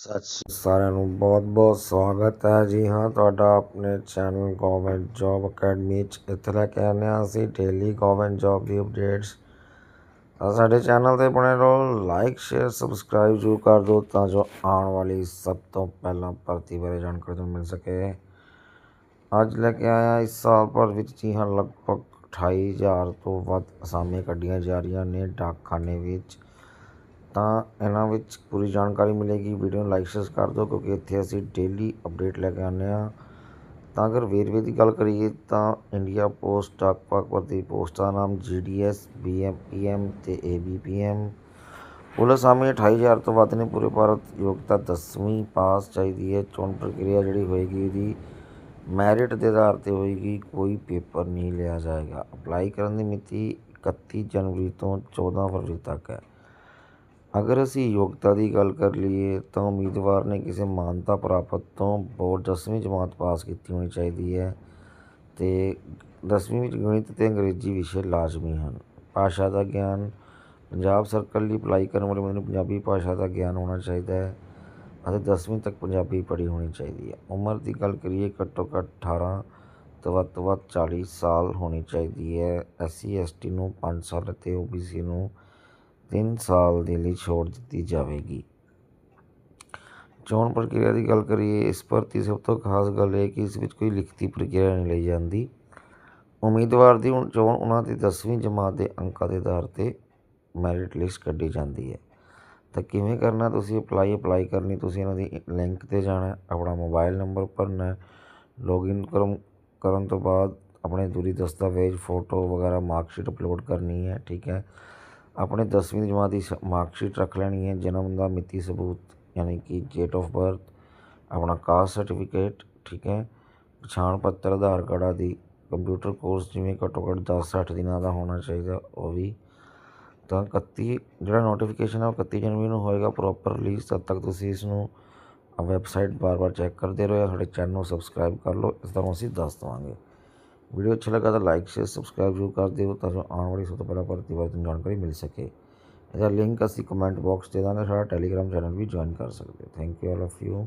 ਸਤਿ ਸ਼੍ਰੀ ਸਾਰਿਆਂ ਨੂੰ ਬਹੁਤ-ਬਹੁਤ ਸਵਾਗਤ ਹੈ ਜੀ। ਹਾਂ, ਤੁਹਾਡਾ ਆਪਣੇ ਚੈਨਲ ਗਵਰਨਮੈਂਟ ਜੌਬ ਅਕੈਡਮੀ 'ਚ ਇੱਥੇ ਲੈ ਕੇ ਆਉਂਦੇ ਹਾਂ ਅਸੀਂ ਡੇਲੀ ਗਵਰਨਮੈਂਟ ਜੌਬ ਦੀ ਅਪਡੇਟਸ ਤਾਂ ਸਾਡੇ ਚੈਨਲ ਤੇ ਬਣੇ ਰਹੋ ਲਾਈਕ ਸ਼ੇਅਰ ਸਬਸਕ੍ਰਾਈਬ ਜ਼ਰੂਰ ਕਰ ਦਿਓ ਤਾਂ ਜੋ ਆਉਣ ਵਾਲੀ ਸਭ ਤੋਂ ਪਹਿਲਾਂ ਭਰਤੀ ਬਾਰੇ ਜਾਣਕਾਰੀ ਤੁਹਾਨੂੰ ਮਿਲ ਸਕੇ। ਅੱਜ ਲੈ ਕੇ ਆਇਆ ਇਸ ਸਾਲ ਭਰ ਵਿੱਚ ਜੀ ਹਾਂ, ਲਗਭਗ 28000 ਤੋਂ ਵੱਧ ਅਸਾਮੀਆਂ ਕੱਢੀਆਂ ਜਾ ਰਹੀਆਂ ਨੇ। ਡਾਕਖਾਨੇ ਵਿੱਚ ਤਾਂ ਇਹਨਾਂ ਵਿੱਚ ਪੂਰੀ ਜਾਣਕਾਰੀ ਮਿਲੇਗੀ। ਵੀਡੀਓ ਨੂੰ ਲਾਈਕ, ਸ਼ੇਅਰ ਕਰ ਦਿਓ ਕਿਉਂਕਿ ਇੱਥੇ ਅਸੀਂ ਡੇਲੀ ਅਪਡੇਟ ਲੈ ਕੇ ਆਉਂਦੇ ਹਾਂ। ਤਾਂ ਅਗਰ ਵੇਰਵੇ ਦੀ ਗੱਲ ਕਰੀਏ ਤਾਂ ਇੰਡੀਆ ਪੋਸਟ ਡਾਕ ਵਿਭਾਗ ਭਰਤੀ ਪੋਸਟਾਂ ਦਾ ਨਾਮ ਜੀਡੀਐਸ ਬੀਐਮਪੀਐਮ ਤੇ ਏਬੀਪੀਐਮ ਕੁੱਲ ਅਸਾਮੀਆਂ 28000 ਤੋਂ ਵੱਧ ਨੇ। ਪੂਰੇ ਭਾਰਤ ਯੋਗਤਾ 10ਵੀਂ ਪਾਸ ਚਾਹੀਦੀ ਹੈ। ਚੋਣ ਪ੍ਰਕਿਰਿਆ ਜਿਹੜੀ ਹੋਏਗੀ ਇਹਦੀ ਮੈਰਿਟ ਦੇ ਆਧਾਰ ਤੇ ਹੋਏਗੀ। ਕੋਈ ਪੇਪਰ ਨਹੀਂ ਲਿਆ ਜਾਏਗਾ। ਅਪਲਾਈ ਕਰਨ ਦੀ ਮਿਤੀ 31 ਜਨਵਰੀ ਤੋਂ 14 ਫਰਵਰੀ ਤੱਕ ਹੈ। ਅਗਰ ਅਸੀਂ ਯੋਗਤਾ ਦੀ ਗੱਲ ਕਰ ਲਈਏ ਤਾਂ ਉਮੀਦਵਾਰ ਨੇ ਕਿਸੇ ਮਾਨਤਾ ਪ੍ਰਾਪਤ ਤੋਂ ਬੋਰਡ ਦਸਵੀਂ ਜਮਾਤ ਪਾਸ ਕੀਤੀ ਹੋਣੀ ਚਾਹੀਦੀ ਹੈ ਅਤੇ ਦਸਵੀਂ ਵਿੱਚ ਗਣਿਤ ਅਤੇ ਅੰਗਰੇਜ਼ੀ ਵਿਸ਼ੇ ਲਾਜ਼ਮੀ ਹਨ। ਭਾਸ਼ਾ ਦਾ ਗਿਆਨ ਪੰਜਾਬ ਸਰਕਲ ਲਈ ਅਪਲਾਈ ਕਰਨ ਵਾਲੇ ਬੰਦੇ ਨੂੰ ਪੰਜਾਬੀ ਭਾਸ਼ਾ ਦਾ ਗਿਆਨ ਹੋਣਾ ਚਾਹੀਦਾ ਹੈ ਅਤੇ ਦਸਵੀਂ ਤੱਕ ਪੰਜਾਬੀ ਪੜ੍ਹੀ ਹੋਣੀ ਚਾਹੀਦੀ ਹੈ। ਉਮਰ ਦੀ ਗੱਲ ਕਰੀਏ ਘੱਟੋ ਘੱਟ 18 ਤੋਂ ਵੱਧ ਤੋਂ ਵੱਧ 40 ਸਾਲ ਹੋਣੀ ਚਾਹੀਦੀ ਹੈ। ਐਸਸੀ, ਐਸਟੀ ਨੂੰ ਪੰਜ ਸਾਲ ਅਤੇ ਓ ਬੀ ਸੀ ਨੂੰ 3 ਸਾਲ ਦੇ ਲਈ ਛੋੜ ਦਿੱਤੀ ਜਾਵੇਗੀ। ਚੋਣ ਪ੍ਰਕਿਰਿਆ ਦੀ ਗੱਲ ਕਰੀਏ, ਇਸ ਭਰਤੀ ਸਭ ਤੋਂ ਖਾਸ ਗੱਲ ਇਹ ਕਿ ਇਸ ਵਿੱਚ ਕੋਈ ਲਿਖਤੀ ਪ੍ਰਕਿਰਿਆ ਨਹੀਂ ਲਈ ਜਾਂਦੀ। ਉਮੀਦਵਾਰ ਦੀ ਹੁਣ ਚੋਣ ਉਹਨਾਂ ਦੀ 10ਵੀਂ ਜਮਾਤ ਦੇ ਅੰਕਾਂ ਦੇ ਆਧਾਰ ਤੇ ਮੈਰਿਟ ਲਿਸਟ ਕੱਢੀ ਜਾਂਦੀ ਹੈ। ਤਾਂ ਕਿਵੇਂ ਕਰਨਾ, ਤੁਸੀਂ ਅਪਲਾਈ ਅਪਲਾਈ ਕਰਨੀ, ਤੁਸੀਂ ਇਹਨਾਂ ਦੀ ਲਿੰਕ ਤੇ ਜਾਣਾ ਆਪਣਾ ਮੋਬਾਈਲ ਨੰਬਰ ਭਰਨਾ ਲੌਗਇਨ ਕਰਨ ਕਰਨ ਤੋਂ ਬਾਅਦ ਆਪਣੇ ਦੂਰੀ ਦਸਤਾਵੇਜ਼ ਫੋਟੋ ਵਗੈਰਾ ਮਾਰਕਸ਼ੀਟ ਅਪਲੋਡ ਕਰਨੀ ਹੈ, ਠੀਕ ਹੈ। ਆਪਣੇ 10ਵੀਂ ਜਮਾਤ ਦੀ ਮਾਰਕਸ਼ੀਟ ਰੱਖ ਲੈਣੀ ਹੈ। ਜਨਮ ਦਾ ਮਿਤੀ ਸਬੂਤ, ਯਾਨੀ ਕਿ ਡੇਟ ਆਫ ਬਰਥ ਆਪਣਾ ਕਾਸਟ ਸਰਟੀਫਿਕੇਟ ਠੀਕ ਹੈ। ਪਛਾਣ ਪੱਤਰ, ਆਧਾਰ ਕਾਰਡ ਆਦਿ ਕੰਪਿਊਟਰ ਕੋਰਸ ਜਿਵੇਂ ਘੱਟੋ ਘੱਟ 10 60 ਦਿਨਾਂ ਦਾ ਹੋਣਾ ਚਾਹੀਦਾ, ਉਹ ਵੀ। ਤਾਂ 31 ਜਿਹੜਾ ਨੋਟੀਫਿਕੇਸ਼ਨ ਹੈ ਉਹ 31 ਜਨਵਰੀ ਨੂੰ ਹੋਏਗਾ ਪ੍ਰੋਪਰ ਰਿਲੀਜ਼ ਤਦ ਤੱਕ ਤੁਸੀਂ ਇਸ ਨੂੰ ਵੈਬਸਾਈਟ ਬਾਰ-ਬਾਰ ਚੈੱਕ ਕਰਦੇ ਰਹੋ, ਸਾਡੇ ਚੈਨਲ ਨੂੰ ਸਬਸਕ੍ਰਾਈਬ ਕਰ ਲਓ, ਇਸ ਤਰ੍ਹਾਂ ਅਸੀਂ ਦੱਸ ਦਵਾਂਗੇ। ਵੀਡੀਓ ਅੱਛਾ ਲੱਗਾ ਤਾਂ ਲਾਈਕ ਸ਼ੇਅਰ ਸਬਸਕ੍ਰਾਈਬ ਜ਼ਰੂਰ ਕਰ ਦਿਓ ਤਾਂ ਜੋ ਆਉਣ ਵਾਲੀ ਸਭ ਤੋਂ ਪਹਿਲਾਂ ਭਰਤੀ ਬਾਰੇ ਤੁਹਾਨੂੰ ਜਾਣਕਾਰੀ ਮਿਲ ਸਕੇ। ਇਹਦਾ ਲਿੰਕ ਅਸੀਂ ਕਮੈਂਟ ਬਾਕਸ ਦੇ ਦਾਂਗੇ, ਸਾਡਾ ਟੈਲੀਗ੍ਰਾਮ ਚੈਨਲ ਵੀ ਜੁਆਇਨ ਕਰ ਸਕਦੇ ਹੋ। Thank you all of you